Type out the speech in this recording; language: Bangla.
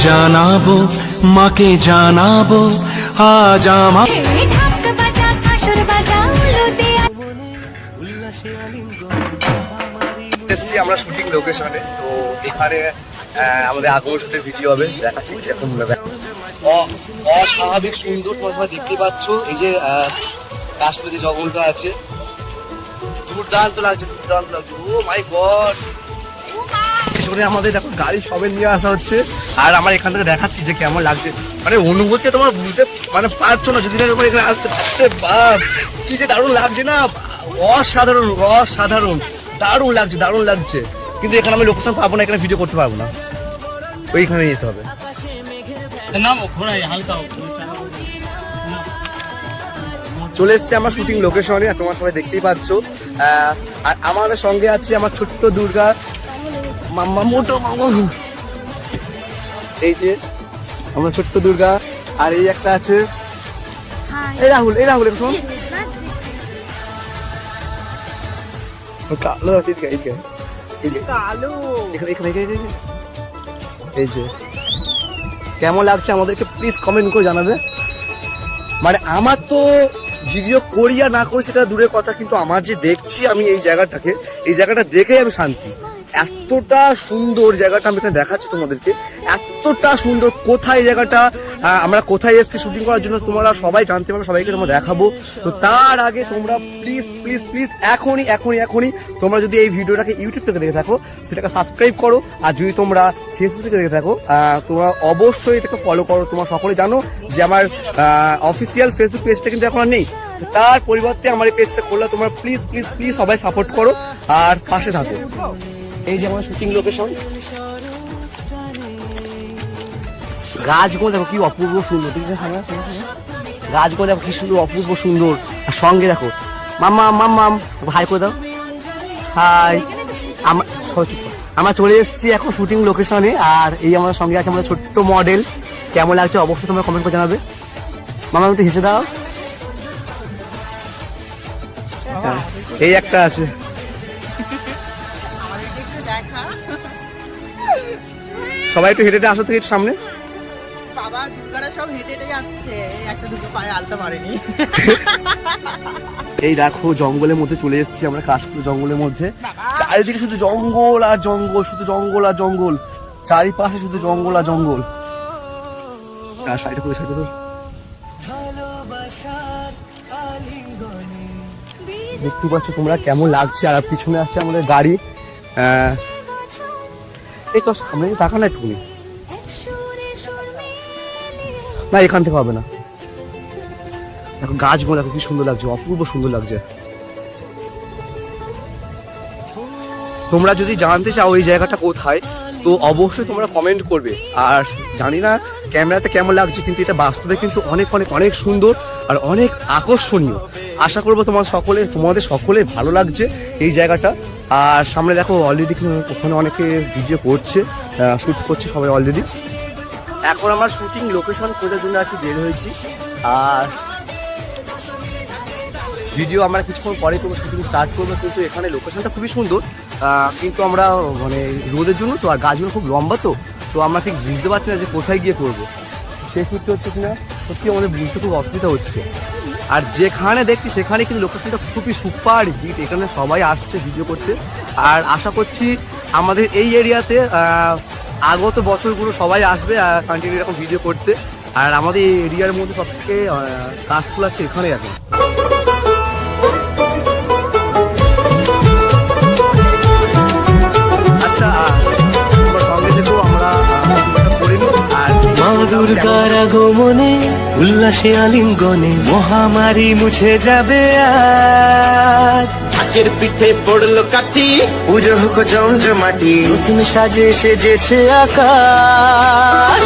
জানাব মাকে জানাব আজ আমার এসছি আমরা শুটিং লোকেশনে তো এখানে আমাদের আগমন শুটের ভিডিও হবে দেখাচ্ছি অ- অস্বাভাবিক সুন্দর তোমরা দেখতে পাচ্ছ এই যে কাশ্মীরে জঙ্গলটা আছে। দুর্দান্ত লাগছে দুর্দান্ত লাগছে। ও মাই গড পেছনে আমাদের দেখো গাড়ি সবে নিয়ে আসা হচ্ছে। আর আমার এখান থেকে দেখাচ্ছি যে কেমন লাগছে। মানে অনুভূতি তোমার বুঝতে মানে পারছ না যদি না এখানে আসতে বাপরে বাপ কি যে দারুণ লাগছে না? অসাধারণ অসাধারণ। দারুণ লাগছে দারুণ লাগছে। কিন্তু এখানে আমি লোকেশন পাবো না এখানে ভিডিও করতে পারব না। ওইখানে যেতে হবে। চলে এসেছি আমার শুটিং লোকেশনে আর তোমার সবাই দেখতেই পাচ্ছ। আর আমাদের সঙ্গে আছে আমার ছোট্ট দুর্গা। মাম্মা মোটো মামা এই যে আমার ছোট্ট দুর্গা আর এই একটা আছে। এই রাহুল এই রাহুল শোন। কালো এদিকে এদিকে। এখানে এখানে এখানে, এখানে। এই যে কেমন লাগছে আমাদেরকে প্লিজ কমেন্ট করে জানাবে। মানে আমার তো ভিডিও করি আর না করি সেটা দূরের কথা কিন্তু আমার যে দেখছি আমি এই জায়গাটাকে এই জায়গাটা দেখেই আমি শান্তি। এতটা সুন্দর জায়গাটা আমি এখানে দেখাচ্ছি তোমাদেরকে। এতটা সুন্দর কোথায় জায়গাটা? আমরা কোথায় এসেছি শুটিং করার জন্য তোমরা সবাই জানতে পারবে, সবাইকে তোমরা দেখাবো। তো তার আগে তোমরা প্লিজ প্লিজ প্লিজ এখনই এখনই এখনই তোমরা যদি এই ভিডিওটাকে ইউটিউব থেকে দেখে থাকো, সেটাকে সাবস্ক্রাইব করো। আর যদি তোমরা ফেসবুক থেকে দেখে থাকো তোমরা অবশ্যই এটাকে ফলো করো। তোমরা সকলে জানো যে আমার অফিসিয়াল ফেসবুক পেজটা কিন্তু এখন আর নেই। তার পরিবর্তে আমার এই পেজটা করলে তোমরা প্লিজ প্লিজ প্লিজ সবাই সাপোর্ট করো। আর পাশে থাকো। এই যে আমার শুটিং লোকেশন। গাছগুলো দেখো কি অপূর্ব সুন্দর সামনে, সামনে, সামনে। গাছগুলো দেখো কি সুন্দর অপূর্ব সুন্দর। আর সঙ্গে দেখো মাম্মা মাম্মাম হাই করে দাও। হাই। আমার। আমরা চলে এসেছি এখন শুটিং লোকেশনে আর এই আমাদের সঙ্গে আছে আমাদের ছোট্ট মডেল কেমন লাগছে অবশ্যই তোমরা কমেন্ট করে জানাবে। মামা একটু হেসে দাও। হ্যাঁ, এই একটা আছে। সবাই একটু হেঁটে হেঁটে আসো তো একটু সামনে। বাবা দুর্গারা সব হেঁটে হেঁটে যাচ্ছে এই একটা দুটো পায়ে আলতে পারেনি এই দেখো জঙ্গলের মধ্যে চলে এসেছি আমরা কাশপুর জঙ্গলের মধ্যে। চারিদিকে শুধু জঙ্গল আর জঙ্গল শুধু জঙ্গল আর জঙ্গল। চারিপাশে শুধু জঙ্গল আর জঙ্গল। আর সাইডে করে সাইডে দেখতে পাচ্ছ তোমরা কেমন লাগছে আর পিছনে আছে আমাদের গাড়ি। আহ, এই তো সামনে তাকা না একটুখানি না, এখান থেকে হবে না। দেখো গাছগুলো, দেখো কি সুন্দর লাগছে, অপূর্ব সুন্দর লাগছে। তোমরা যদি জানতে চাও এই জায়গাটা কোথায়, তো অবশ্যই তোমরা কমেন্ট করবে। আর জানি না ক্যামেরাতে কেমন লাগছে, কিন্তু এটা বাস্তবে কিন্তু অনেক অনেক অনেক সুন্দর আর অনেক আকর্ষণীয়। আশা করব তোমার সকলে, তোমাদের সকলে ভালো লাগছে এই জায়গাটা। আর সামনে দেখো অলরেডি ওখানে অনেকে ভিডিও করছে শ্যুট করছে সবাই অলরেডি এখন আমার শুটিং লোকেশন খোঁজার জন্য আর কি বের হয়েছি। আর ভিডিও আমরা কিছুক্ষণ পরে তো শুটিং স্টার্ট করব, কিন্তু এখানে লোকেশনটা খুবই সুন্দর। কিন্তু আমরা মানে রোদের জন্য তো আর গাছগুলো খুব লম্বা তো তো আমরা ঠিক বুঝতে পারছি না যে কোথায় গিয়ে করব। সেই সূত্রে হচ্ছে কিনা, সত্যি আমাদের বুঝতে খুব অসুবিধা হচ্ছে। আর যেখানে দেখছি, সেখানে কিন্তু লোকেশনটা খুবই সুপার হিট। এখানে সবাই আসছে ভিডিও করতে। আর আশা করছি আমাদের এই এরিয়াতে আগত বছরগুলো সবাই আসবে কন্টিনিউ এরকম ভিডিও করতে। আর আমাদের এই এরিয়ার মধ্যে সব থেকে কাজফুল আছে এখানে এখন। আচ্ছা সঙ্গে থেকো আমরা করে নিই। আর মা দুর্গার আগমনে উল্লাসে আলিঙ্গনে মহামারি মুছে যাবে আজ। আগের পিঠে পড়ল কাটি পুজো হোক জমজমাটি নতুন সাজে সেজেছে আকাশ।